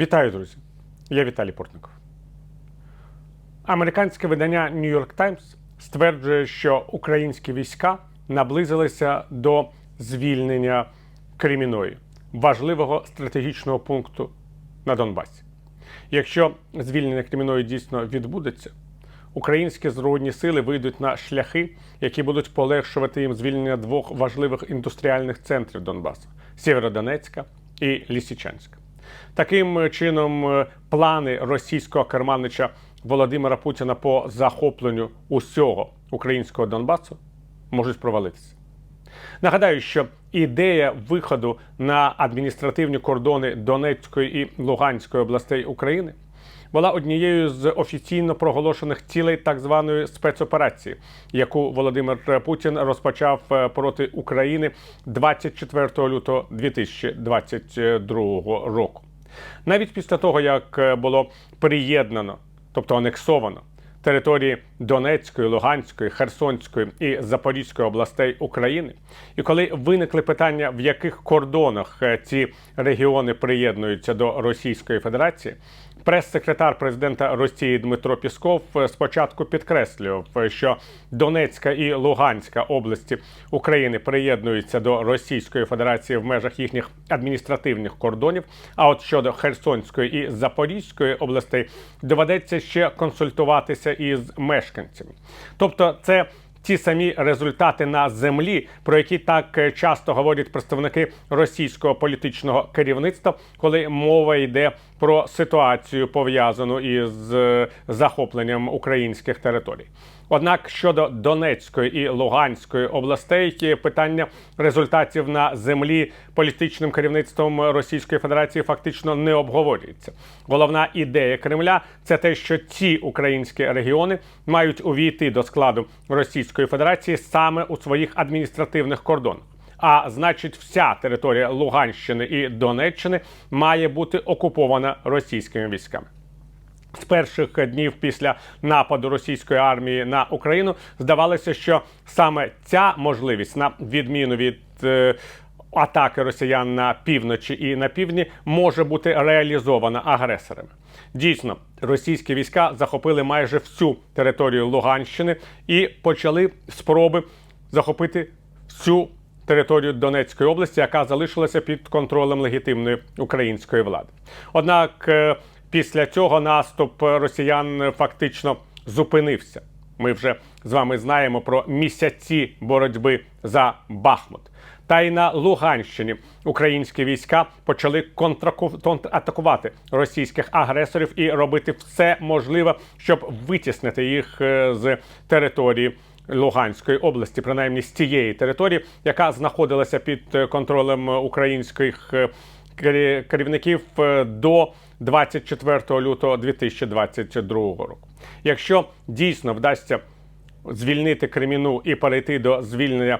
Вітаю, друзі! Я Віталій Портников. Американське видання New York Times стверджує, що українські війська наблизилися до звільнення Креміної, важливого стратегічного пункту на Донбасі. Якщо звільнення Креміної дійсно відбудеться, українські збройні сили вийдуть на шляхи, які будуть полегшувати їм звільнення двох важливих індустріальних центрів Донбасу Сєвєродонецька і Лісічанська. Таким чином, е, плани російського керманича Володимира Путіна по захопленню усього українського Донбасу можуть провалитися. Нагадаю, що ідея виходу на адміністративні кордони Донецької і Луганської областей України була однією з офіційно проголошених цілей так званої спецоперації, яку Володимир Путін розпочав е, проти України 24 лютого 2022 року. Навіть після того, як е, було приєднано, тобто анексовано території Донецької, Луганської, Херсонської і Запорізької областей України, і коли виникли питання, в яких кордонах е, ці регіони приєднуються до Російської Федерації, прес-секретар президента Росії Дмитро Пісков е, спочатку підкреслював, е, що Донецька і Луганська області України приєднуються до Російської Федерації в межах їхніх адміністративних кордонів. А от щодо Херсонської і Запорізької областей доведеться ще консультуватися із мешканцями. Тобто, це ті самі результати на землі, про які так е, часто говорять представники російського політичного керівництва, коли мова йде про ситуацію пов'язану із е, захопленням українських територій. Однак щодо Донецької і Луганської областей питання результатів на землі політичним керівництвом Російської Федерації фактично не обговорюється. Головна ідея Кремля це те, що ці українські регіони мають увійти до складу Російської Федерації саме у своїх адміністративних кордонах. А значить, вся територія Луганщини і Донеччини має бути окупована російськими військами. З перших днів після нападу російської армії на Україну здавалося, що саме ця можливість, на відміну від е, атаки росіян на півночі і на півдні, може бути реалізована агресорами. Дійсно, російські війська захопили майже всю територію Луганщини і почали спроби захопити всю територію Донецької області, яка залишилася під контролем легітимної української влади. Однак е, після цього наступ росіян фактично зупинився. Ми вже з вами знаємо про місяці боротьби за Бахмут. Та й на Луганщині українські війська почали контратакувати російських агресорів і робити все можливе, щоб витіснити їх е, з території Луганської області, принаймні з тієї території, яка знаходилася під е, контролем українських е, керівників е, до 24 лютого 2022 року. Якщо дійсно вдасться звільнити Креміну і перейти до звільнення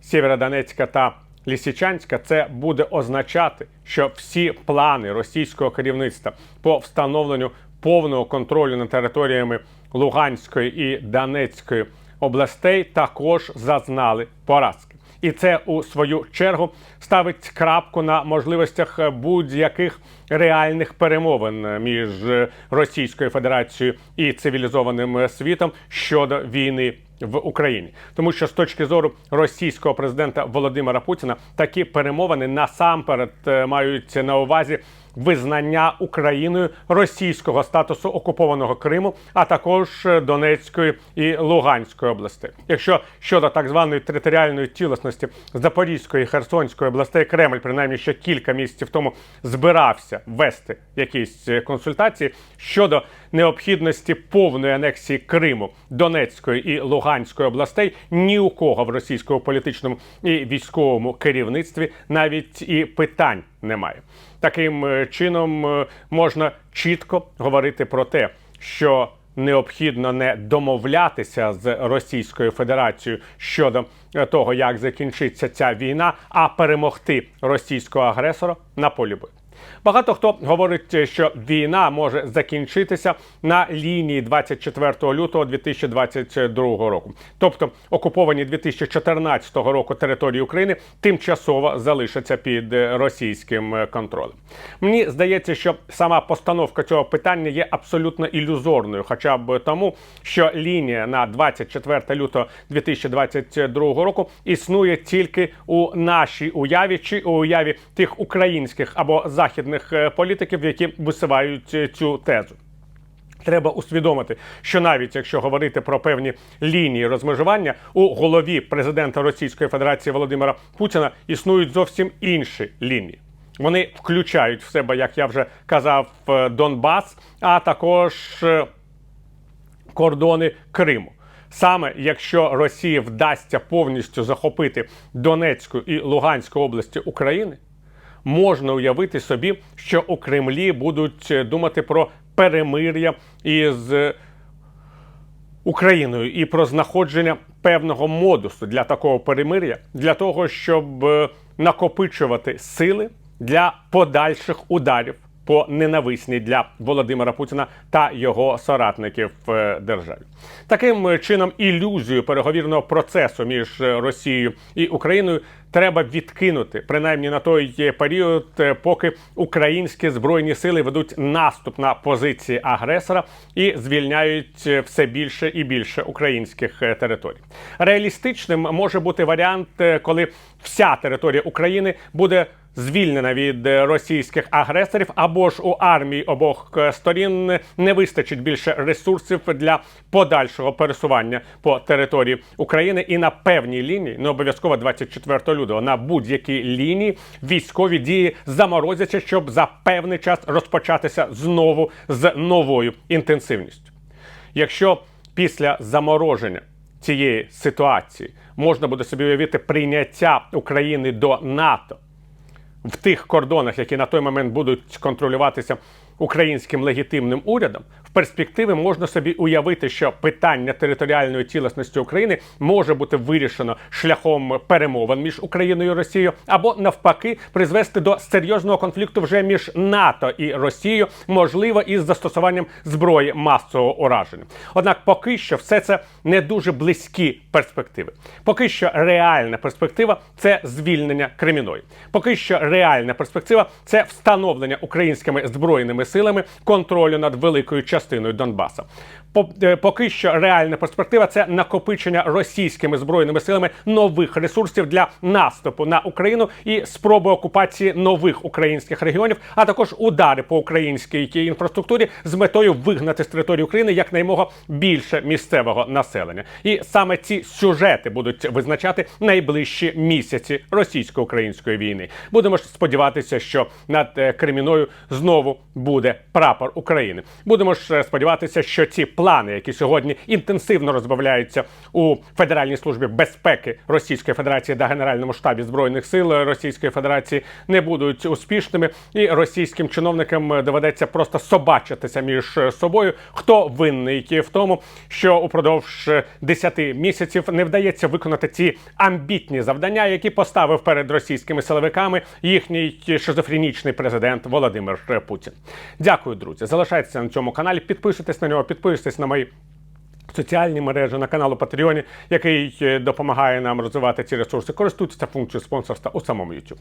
Сєвєродонецька та Лісичанська, це буде означати, що всі плани російського керівництва по встановленню повного контролю над територіями Луганської і Донецької областей також зазнали поразки. І це у свою чергу ставить крапку на можливостях е, будь-яких реальних перемовин е, між е, Російською Федерацією і цивілізованим світом щодо війни в Україні, тому що з точки зору російського президента Володимира Путіна такі перемовини насамперед мають на увазі визнання Україною російського статусу окупованого Криму, а також е, Донецької і Луганської областей. Якщо щодо так званої територіальної цілісності Запорізької і Херсонської областей, Кремль, принаймні ще кілька місяців тому збирався вести якісь е, консультації щодо необхідності повної анексії Криму, Донецької і Луганської областей, ні у кого в російському політичному і військовому керівництві навіть і питань немає. Таким е, чином е, можна чітко говорити про те, що необхідно не домовлятися з Російською Федерацією щодо е, того, як закінчиться ця війна, а перемогти російського агресора на полі бою. Багато хто говорить, що війна може закінчитися на лінії 24 лютого 2022 року, тобто окуповані 2014 року території України тимчасово залишаться під російським контролем. Мені здається, що сама постановка цього питання є абсолютно ілюзорною, хоча б тому, що лінія на 24 лютого 2022 року існує тільки у нашій уяві чи у уяві тих українських або західних е, політиків, які висувають е, цю тезу. Треба усвідомити, що навіть якщо говорити про певні лінії розмежування, у голові президента Російської Федерації Володимира Путіна існують зовсім інші лінії. Вони включають в себе, як я вже казав, е, Донбас, а також кордони Криму. Саме якщо Росії вдасться повністю захопити Донецьку і Луганську області України, можна уявити собі, що у Кремлі будуть е, думати про перемир'я із е, Україною і про знаходження певного модусу для такого перемир'я, для того, щоб е, накопичувати сили для подальших ударів по ненависній для Володимира Путіна та його соратників в державі. Таким чином, ілюзію переговірного процесу між е, Росією і Україною треба відкинути принаймні на той період, е, поки українські збройні сили ведуть наступ на позиції агресора і звільняють е, все більше і більше українських е, територій. Реалістичним може бути варіант, е, коли вся територія України буде звільнена від е, російських агресорів, або ж у армії обох е, сторін не вистачить більше ресурсів для подальшого пересування по території України і на певній лінії, не обов'язково 24 лютого, на будь-якій лінії військові дії заморозяться, щоб за певний час розпочатися знову з новою інтенсивністю. Якщо після замороження цієї ситуації можна буде собі уявити прийняття України до НАТО в тих кордонах, які на той момент будуть контролюватися українським легітимним урядом, в перспективі можна собі уявити, що питання територіальної цілісності України може бути вирішено шляхом перемовин між Україною і Росією, або навпаки призвести до серйозного конфлікту вже між НАТО і Росією, можливо, із застосуванням зброї масового ураження. Однак, поки що все це не дуже близькі перспективи. Поки що реальна перспектива це звільнення Креміної. Поки що реальна перспектива це встановлення українськими збройними силами контролю над великою частиною Донбаса. По- е, Поки що реальна перспектива це накопичення російськими збройними силами нових ресурсів для наступу на Україну і спроби окупації нових українських регіонів, а також удари по українській інфраструктурі з метою вигнати з території України якнаймога більше місцевого населення. І саме ці сюжети будуть визначати найближчі місяці російсько-української війни. Будемо ж сподіватися, що над е, Креміною знову буде прапор України. Будемо ж е, сподіватися, що ці плани, які сьогодні інтенсивно розбавляються у Федеральній службі безпеки Російської Федерації та Генеральному штабі збройних сил Російської Федерації, не будуть успішними, і російським чиновникам доведеться просто собачитися між собою. Хто винний в тому, що упродовж 10 місяців не вдається виконати ці амбітні завдання, які поставив перед російськими силовиками їхній шизофренічний президент Володимир Путін. Дякую, друзі. Залишайтеся на цьому каналі, підписуйтесь на нього, підписуйтесь на мої. Соціальні мережі на каналу Патреоні, який е, допомагає нам розвивати ці ресурси, користуйтеся функцією спонсорства у самому YouTube.